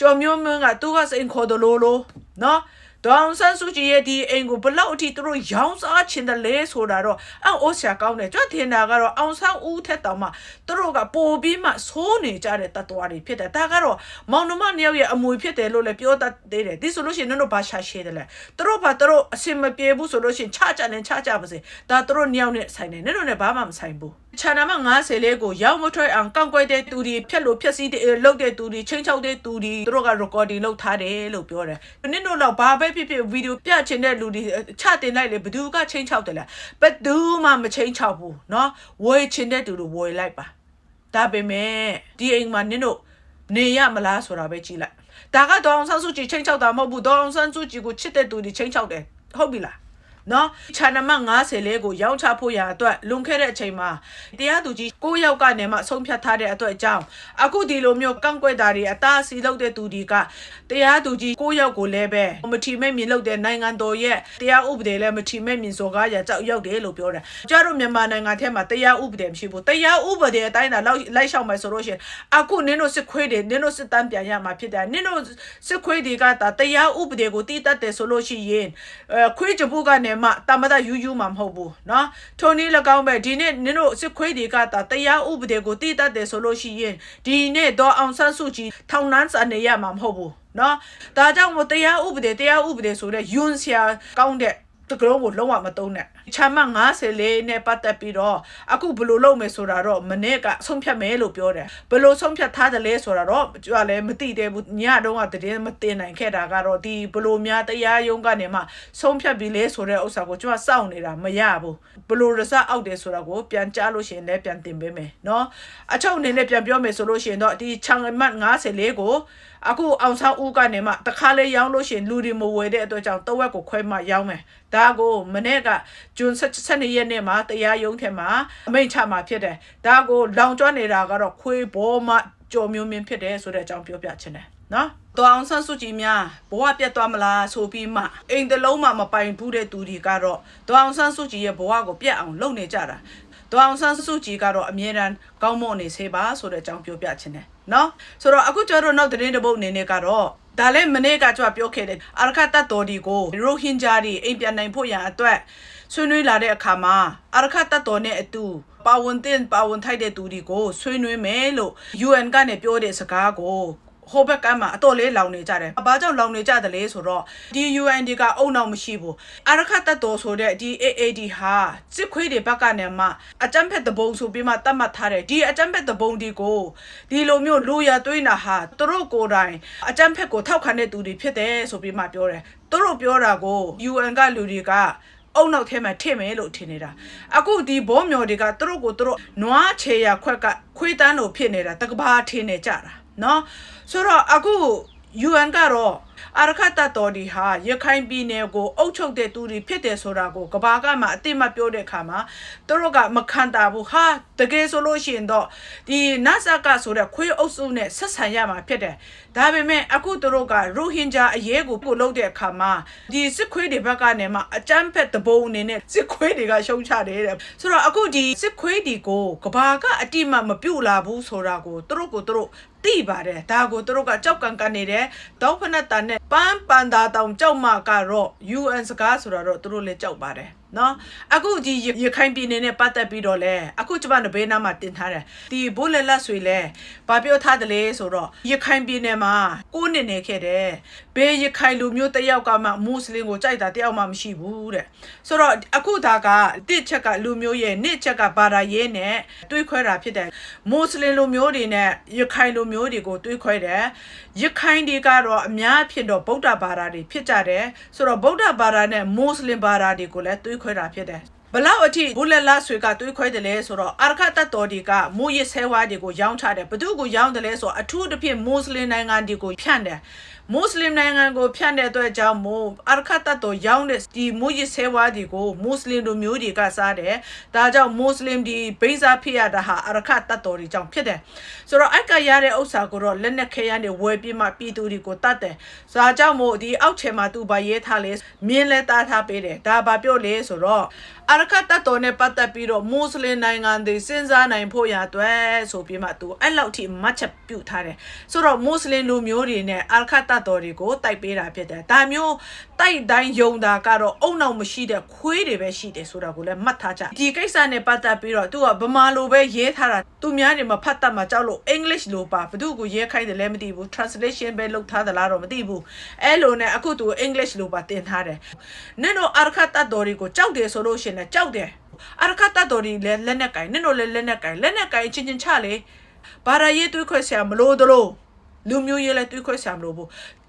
ကျော်မျိုးမင်းကသူကစိန်ခေါ်တယ်လို့လို့နော် ဒေါအောင်ဆန်းစုကြည်ရဲ့ဒီအိမ်ကိုဘလောက်အထိသူတို့ရောင်းစားချင်တယ်လဲဆိုတာတော့အော်အိုးဆရာကောင်းတယ်ကြွထင်တာကတော့အောင်ဆန်းဦးထက်တောင်မှသူတို့ကပိုပြီးမှဆိုးနေကြတဲ့တတ်တော်တွေဖြစ်တယ်ဒါကတော့မောင်နှမနှစ်ယောက်ရဲ့အမွေဖြစ်တယ်လို့လည်းပြောတတ်သေးတယ်ဒီဆိုလို့ရှိရင်နင်တို့ဘာရှာရှည်တယ်လဲသူတို့ဘာသူတို့အစင်မပြေဘူးဆိုလို့ရှိရင်ချကြတယ်ချကြပါစေဒါသူတို့နှစ်ယောက်နဲ့ဆိုင်တယ်နင်တို့နဲ့ဘာမှမဆိုင်ဘူးခြံနံပါတ်90လေးကိုရောက်မထွက်အောင်ကောက်ကွက်တဲ့သူတွေဖြက်လို့ဖြက်စီးတဲ့လုပ်တဲ့သူတွေချင်းချောက်တဲ့သူတွေသူတို့က recording လုပ်ထားတယ်လို့ပြောတယ်နင်တို့တော့ဘာပဲဖြစ်ဖြစ်ဗီဒီယိုပြချင်တဲ့လူတွေချတင်လိုက်လေဘယ်သူကချင်းချောက်တယ်လဲဘယ်သူမှမချင်းချောက်ဘူးเนาะဝေချင်တဲ့သူတို့ဝေလိုက်ပါဒါပေမဲ့ဒီအိမ်မှာနင်တို့နေရမလားဆိုတာပဲကြည့်လိုက်ဒါကဒေါအောင်ဆန်းစုကြည်ချင်းချောက်တာမဟုတ်ဘူးဒေါအောင်ဆန်းစုကြည်ကိုချစ်တဲ့သူတွေချင်းချောက်တယ်ဟုတ်ပြီလား နော်ခြာနမ90လေးကိုရောင်းချဖို့ရအတွက်လွန်ခဲ့တဲ့အချိန်မှာတရားသူကြီး9ယောက်ကနေမှဆုံးဖြတ်ထားတဲ့အတွက်အကြောင်းအခုဒီလိုမျိုးကန့်ကွက်တာတွေအသားစီလုပ်တဲ့သူတွေကတရားသူကြီး9ယောက်ကိုလည်းပဲမထီမဲ့မြင်လုပ်တဲ့နိုင်ငံတော်ရဲ့တရားဥပဒေလည်းမထီမဲ့မြင်စော်ကားရကြောက်ရောက်တယ်လို့ပြောတယ်ကျတို့မြန်မာနိုင်ငံထဲမှာတရားဥပဒေမရှိဘူးတရားဥပဒေအတိုင်းသာလိုက်လိုက်ရှောက်မယ်ဆိုလို့ရှိရင်အခုနင်တို့စစ်ခွေးတွေနင်တို့စစ်တမ်းပြန်ရမှာဖြစ်တယ်နင်တို့စစ်ခွေးတွေကဒါတရားဥပဒေကိုတည်တတ်တယ်ဆိုလို့ရှိရင်အဲခွေးကြဘူးကနေမှတမဒယူယူမှာမဟုတ်ဘူးเนาะထိုနည်း၎င်းပဲဒီနေ့နင်တို့စစ်ခွေးတွေကဒါတရားဥပဒေကိုတည်တတ်တယ်ဆိုလို့ရှိရင်ဒီနေ့တော့အောင်ဆန်းစုကြည်ထောင်နှန်းစာနေရမှာမဟုတ်ဘူးเนาะဒါကြောင့်မို့တရားဥပဒေတရားဥပဒေဆိုတဲ့ယွန်းဆရာကောင်းတဲ့ တကလုံးကိုလုံးဝမတုံးနဲ့ချမ်းမ94နဲ့ပတ်သက်ပြီးတော့အခုဘယ်လိုလုပ်မယ်ဆိုတာတော့မနေ့ကဆုံးဖြတ်မယ်လို့ပြောတယ်ဘယ်လိုဆုံးဖြတ်ထားတယ်လဲဆိုတာတော့ကျွာလည်းမသိသေးဘူးညတော့ကတည်းကမတင်နိုင်ခဲ့တာကတော့ဒီဘယ်လိုများတရားရုံးကနေမှဆုံးဖြတ်ပြီးလဲဆိုတဲ့ဥစ္စာကိုကျွာစောင့်နေတာမရဘူးဘယ်လိုရစအောက်တယ်ဆိုတာကိုပြန်ကြားလို့ရှိရင်လည်းပြန်တင်ပေးမယ်เนาะအချုပ်အနေနဲ့ပြန်ပြောမယ်ဆိုလို့ရှိရင်တော့ဒီချန်မတ်94ကို အခုအောင်ဆောင်ဦးကနေမှတခါလေးရောင်းလို့ရှိရင်လူတွေမဝယ်တဲ့အတွက်ကြောင့်တဝက်ကိုခွဲမှရောင်းမယ်ဒါကိုမနေ့ကဂျွန်12ရက်နေ့မှာတရားရုံးထဲမှာအမိန့်ချမှာဖြစ်တယ်ဒါကိုလောင်ကျွမ်းနေတာကတော့ခွေးဘောမှကြော်မျိုးမြင်ဖြစ်တယ်ဆိုတဲ့အကြောင်းပြောပြချင်တယ်နော်တောင်ဆန်းစုကြည်များဘဝပြတ်သွားမလားဆိုပြီးမှအိမ်တလုံးမှမပိုင်ဘူးတဲ့သူတွေကတော့တောင်ဆန်းစုကြည်ရဲ့ဘဝကိုပြတ်အောင်လုပ်နေကြတာတောင်ဆန်းစုကြည်ကတော့အမြဲတမ်းကောင်းမွန်နေစေပါဆိုတဲ့အကြောင်းပြောပြချင်တယ် နော်ဆိုတော့အခုကျတော့နောက်သတင်းတစ်ပုဒ်အနေနဲ့ကတော့ဒါလည်းမနေ့ကကြွပြောခဲ့တယ်အာရခတတ်တော်ဒီကိုရိုဟင်ဂျာတွေအိမ်ပြန်နိုင်ဖို့ရန်အတွက်ဆွေးနွေးလာတဲ့အခါမှာအာရခတတ်တော်နဲ့အတူပါဝင်တဲ့ပါဝင်ထိုက်တဲ့သူတွေကိုဆွေးနွေးမယ်လို့ UN ကနေပြောတဲ့စကားကို ဟိုဘက်ကမှအတော်လေးလောင်နေကြတယ်။ဘာကြောင့်လောင်နေကြတယ်လဲဆိုတော့ဒီ UN ဒီကအုံနောက်မရှိဘူး။အာရခတတ်တော်ဆိုတဲ့ဒီ AAD ဟာစစ်ခွေးတွေဘက်ကနေမှအကြမ်းဖက်တဘုံဆိုပြီးမှတတ်မှတ်ထားတယ်။ဒီအကြမ်းဖက်တဘုံဒီကိုဒီလိုမျိုးလူရသွေးနာဟာသူတို့ကိုယ်တိုင်အကြမ်းဖက်ကိုထောက်ခံတဲ့သူတွေဖြစ်တယ်ဆိုပြီးမှပြောတယ်။သူတို့ပြောတာကို UN ကလူတွေကအုံနောက်ထဲမှာထည့်မယ်လို့ထင်နေတာအခုဒီဘောမျောတွေကသူတို့ကိုသူတို့နွားချေရခွက်ကခွေးတန်းလို့ဖြစ်နေတာတကဘာထင်းနေကြတာ နော်ဆိုတော့အခု UN ကတော့အာရခတတော်ဒီဟာရခိုင်ပြည်နယ်ကိုအုပ်ချုပ်တဲ့သူတွေဖြစ်တယ်ဆိုတာကိုကဘာကမှအတိမပြောတဲ့ခါမှာသူတို့ကမခံတာဘူးဟာတကယ်ဆိုလို့ရှိရင်တော့ဒီနတ်ဆက်ကဆိုတဲ့ခွေးအုပ်စုနဲ့ဆက်ဆံရမှာဖြစ်တယ်ဒါပေမဲ့အခုသူတို့ကရိုဟင်ဂျာအရေးကိုပို့လို့တဲ့အခါမှာဒီစစ်ခွေးတွေဘက်ကနေမှအကြမ်းဖက်တဘုံအနေနဲ့စစ်ခွေးတွေကရှုံချတယ်တဲ့ဆိုတော့အခုဒီစစ်ခွေးတွေကိုကဘာကအတိမမပြုတ်လာဘူးဆိုတာကိုသူတို့ကိုသူတို့ တိပါတယ်ဒါကိုသူတို့ကကြောက်ကန်ကန်နေတယ်ဒေါဖနတာနဲ့ပန်းပန်တာတောင်ကြောက်မှကတော့ UN စကားဆိုတာတော့သူတို့လည်းကြောက်ပါတယ် နော်အခုဒီရခိုင်ပြည်နယ်နဲ့ပတ်သက်ပြီးတော့လဲအခုကျမတို့ဘေးနားမှာတင်ထားတယ်ဒီဘိုးလက်လက်ဆွေလဲဘာပြောထားတယ်လဲဆိုတော့ရခိုင်ပြည်နယ်မှာကိုးနှစ်နေခဲ့တယ်ဘေးရခိုင်လူမျိုးတစ်ယောက်ကမှမွတ်စလင်ကိုကြိုက်တာတစ်ယောက်မှမရှိဘူးတဲ့ဆိုတော့အခုဒါကတစ်ချက်ကလူမျိုးရဲ့နှစ်ချက်ကဘာသာရေးနဲ့တွေးခွဲတာဖြစ်တယ်မွတ်စလင်လူမျိုးတွေနဲ့ရခိုင်လူမျိုးတွေကိုတွေးခွဲတယ်ရခိုင်တွေကတော့အများဖြစ်တော့ဗုဒ္ဓဘာသာတွေဖြစ်ကြတယ်ဆိုတော့ဗုဒ္ဓဘာသာနဲ့မွတ်စလင်ဘာသာတွေကိုလည်းတွေးခွဲတာဖြစ်တယ် ဘလောက်အထိဘူလက်လာဆွေကတွေးခွဲတယ်လဲဆိုတော့အာရခတတ်တော်ဒီကမူရစ်ဆဲဝါးတွေကိုရောင်းချတယ်ဘသူကိုရောင်းတယ်လဲဆိုတော့အထူးသဖြင့်မွတ်စလင်နိုင်ငံတွေကိုဖြန့်တယ်မွတ်စလင်နိုင်ငံကိုဖြန့်တဲ့အတွက်ကြောင့်မို့အာရခတတ်တော်ရောင်းတဲ့ဒီမူရစ်ဆဲဝါးတွေကိုမွတ်စလင်တို့မျိုးတွေကစားတယ်ဒါကြောင့်မွတ်စလင်ဒီဘိဇာဖြစ်ရတာဟာအာရခတတ်တော်တွေကြောင့်ဖြစ်တယ်ဆိုတော့အိုက်ကရတဲ့ဥစ္စာကိုတော့လက်နက်ခဲရနေဝယ်ပြီးမှပြည်သူတွေကိုတတ်တယ်ဒါကြောင့်မို့ဒီအောက်ချေမှာသူဗရေးထားလဲမြင်းလဲတားထားပေးတယ်ဒါဘာပြောလဲဆိုတော့အာရခတတ်တော်နဲ့ပတ်သက်ပြီးတော့မွတ်စလင်နိုင်ငံတွေစဉ်းစားနိုင်ဖို့ရအတွက်ဆိုပြီးမှသူအဲ့လောက်ထိမှတ်ချက်ပြုတ်ထားတယ်ဆိုတော့မွတ်စလင်လူမျိုးတွေနဲ့အာရခတတ်တော်တွေကိုတိုက်ပေးတာဖြစ်တယ်ဒါမျိုးတိုက်တိုင်းယုံတာကတော့အုံနောက်မရှိတဲ့ခွေးတွေပဲရှိတယ်ဆိုတာကိုလည်းမှတ်ထားကြဒီကိစ္စနဲ့ပတ်သက်ပြီးတော့သူကဗမာလိုပဲရေးထားတာသူများတွေမဖတ်တတ်မှကြောက်လို့ English လိုပါဘသူကိုရေးခိုင်းတယ်လည်းမသိဘူး translation ပဲလုပ်ထားသလားတော့မသိဘူးအဲ့လိုနဲ့အခုသူ English လိုပါတင်ထားတယ်နင်တို့အာရခတတ်တော်တွေကိုကြောက်တယ်ဆိုလို့ရှိရင်လည်းကြောက်တယ်အာရခတတ်တော်တွေလည်းလက်နဲ့ကင်နင်တို့လည်းလက်နဲ့ကင်လက်နဲ့ကင်ချင်းချင်းချလေဘာသာရေးတွေးခွဲဆရာမလို့တလို့လူမျိုးရေးလည်းတွေးခွဲဆရာမလို့ဘူး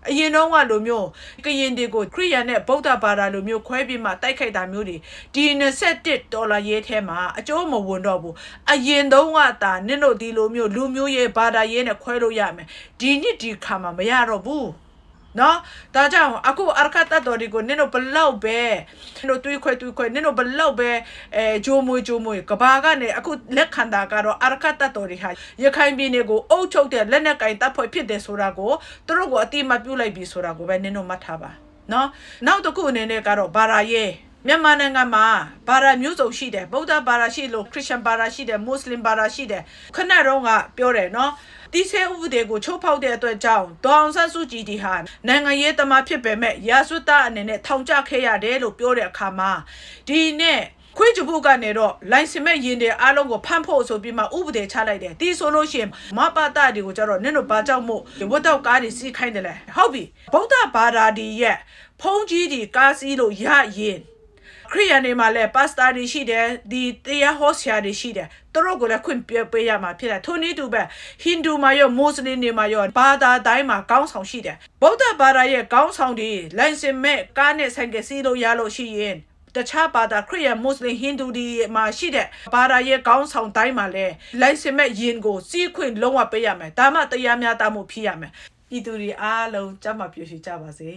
အရင်တော့ကလိုမျိုးကရင်တွေကိုခရိယန်နဲ့ဗုဒ္ဓဘာသာလိုမျိုးခွဲပြီးမှတိုက်ခိုက်တာမျိုးတွေဒီ21ဒေါ်လာရေးထဲမှာအကျိုးမဝင်တော့ဘူးအရင်တော့ကတာနင့်တို့ဒီလိုမျိုးလူမျိုးရေးဘာသာရေးနဲ့ခွဲလို့ရမယ်ဒီနှစ်ဒီခါမှာမရတော့ဘူး နော်ဒါကြောင့်အခုအရခတ်တတော်ဒီကိုနင်တို့ဘလောက်ပဲနင်တို့တွေးခွဲတွေးခွဲနင်တို့ဘလောက်ပဲအဲဂျိုးမွေးဂျိုးမွေးကဘာကနေအခုလက်ခံတာကတော့အရခတ်တတော်ဒီဟာရခိုင်ပြည်နယ်ကိုအုပ်ချုပ်တဲ့လက်နက်ကင်တပ်ဖွဲ့ဖြစ်တယ်ဆိုတာကိုသူတို့ကိုအတိအမပြုတ်လိုက်ပြီဆိုတာကိုပဲနင်တို့မှတ်ထားပါနော်နောက်တစ်ခုအနေနဲ့ကတော့ဘာသာရေး မြန်မာနိုင်ငံမှာဘာသာမျိုးစုံရှိတယ်ဗုဒ္ဓဘာသာရှိလို့ခရစ်ယာန်ဘာသာရှိတယ်မွတ်စလင်ဘာသာရှိတယ်ခဏတော့ကပြောတယ်နော်ဒီဆဲဥပဒေကိုချိုးဖောက်တဲ့အတွက်ကြောင့်ဒေါအောင်ဆန်းစုကြည်ဒီဟာနိုင်ငံရေးသမားဖြစ်ပေမဲ့ရာဇဝတ်သားအနေနဲ့ထောင်ချခဲ့ရတယ်လို့ပြောတဲ့အခါမှာဒီနဲ့ခွေးကြဖို့ကနေတော့လိုင်စင်မဲ့ရင်တွေအားလုံးကိုဖမ်းဖို့ဆိုပြီးမှဥပဒေချလိုက်တယ်ဒီဆိုလို့ရှိရင်မပတာတွေကိုကျတော့နင်တို့ဘာကြောင့်မို့ဝတ်တော့ကားတွေစီးခိုင်းတယ်လဲဟုတ်ပြီဗုဒ္ဓဘာသာဒီရဲ့ဖုံးကြီးဒီကားစီးလို့ရရင် ခရိယန်တွေမှာလည်းပါစတာတွေရှိတယ်ဒီတရားဟောဆရာတွေရှိတယ်သူတို့ကိုလည်းခွင့်ပြပေးရမှာဖြစ်တယ်ထိုနည်းတူပဲဟိန္ဒူမှာရောမွတ်စလင်တွေမှာရောဘာသာတိုင်းမှာကောင်းဆောင်ရှိတယ်ဗုဒ္ဓဘာသာရဲ့ကောင်းဆောင်တွေလိုင်စင်မဲ့ကားနဲ့ဆိုင်ကစီးလို့ရလို့ရှိရင်တခြားဘာသာခရိယန်မွတ်စလင်ဟိန္ဒူတွေမှာရှိတဲ့ဘာသာရဲ့ကောင်းဆောင်တိုင်းမှာလည်းလိုင်စင်မဲ့ယင်ကိုစီးခွင့်လုံးဝပေးရမယ်ဒါမှတရားများတမှုဖြစ်ရမယ်ဤသူတွေအားလုံးကြမ်းမှပြည့်စုံကြပါစေ